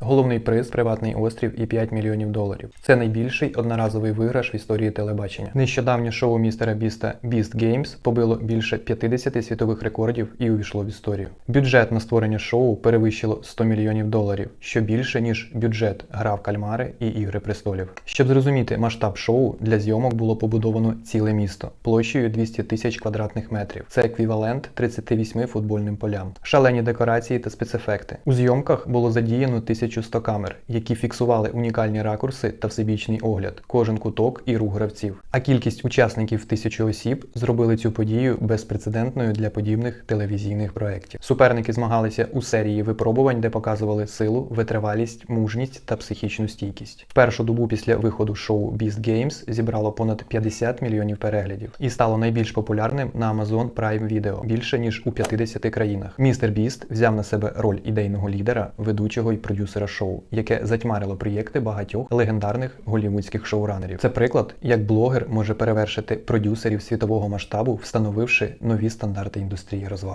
Головний приз приватний острів і 5 мільйонів доларів. Це найбільший одноразовий виграш в історії телебачення. Нещодавнє шоу містера Біста Beast Games побило більше 50 світових рекордів і увійшло в історію. Бюджет на створення шоу перевищило 100 мільйонів доларів, що більше ніж бюджет гра в кальмари і ігри престолів. Щоб зрозуміти масштаб шоу, для зйомок було побудовано ціле місто площею 200 тисяч квадратних метрів. Це еквівалент 38 футбольним полям, шалені декорації та спецефекти. У зйомках було задіяно 1100 камер, які фіксували унікальні ракурси та всебічний огляд, кожен куток і рух гравців. А кількість учасників в тисячу осіб зробили цю подію безпрецедентною для подібних телевізійних проєктів. Суперники змагалися у серії випробувань, де показували силу, витривалість, мужність та психічну стійкість. В першу добу після виходу шоу Beast Games зібрало понад 50 мільйонів переглядів і стало найбільш популярним на Amazon Prime Video більше ніж у 50 країнах. Містер Біст взяв на себе роль ідейного лідера, ведучого і продюсера шоу, яке затьмарило проєкти багатьох легендарних голівудських шоуранерів. Це приклад, як блогер може перевершити продюсерів світового масштабу, встановивши нові стандарти індустрії розваг.